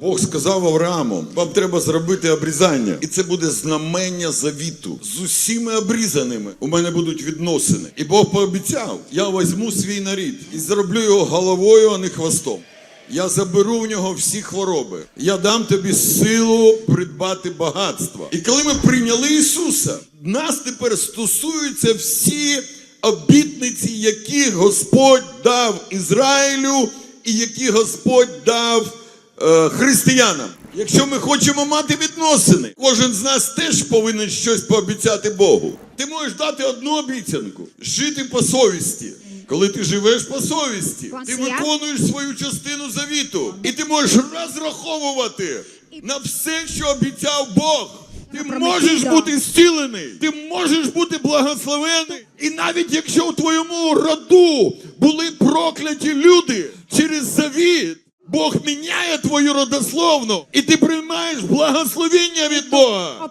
Бог сказав Аврааму, вам треба зробити обрізання, і це буде знамення завіту. З усіми обрізаними у мене будуть відносини. І Бог пообіцяв: я візьму свій нарід і зроблю його головою, а не хвостом. Я заберу в нього всі хвороби. Я дам тобі силу придбати багатство. І коли ми прийняли Ісуса, нас тепер стосуються всі обітниці, які Господь дав Ізраїлю, і які Господь дав християнам. Якщо ми хочемо мати відносини, кожен з нас теж повинен щось пообіцяти Богу. Ти можеш дати одну обіцянку жити по совісті. Коли ти живеш по совісті, ти виконуєш свою частину завіту, і ти можеш розраховувати на все, що обіцяв Бог. Ти можеш бути зцілений, ти можеш бути благословений. І навіть якщо у твоєму роду були прокляті люди через завіт, Бог міняє твою родословну, і ти приймаєш благословення від Бога.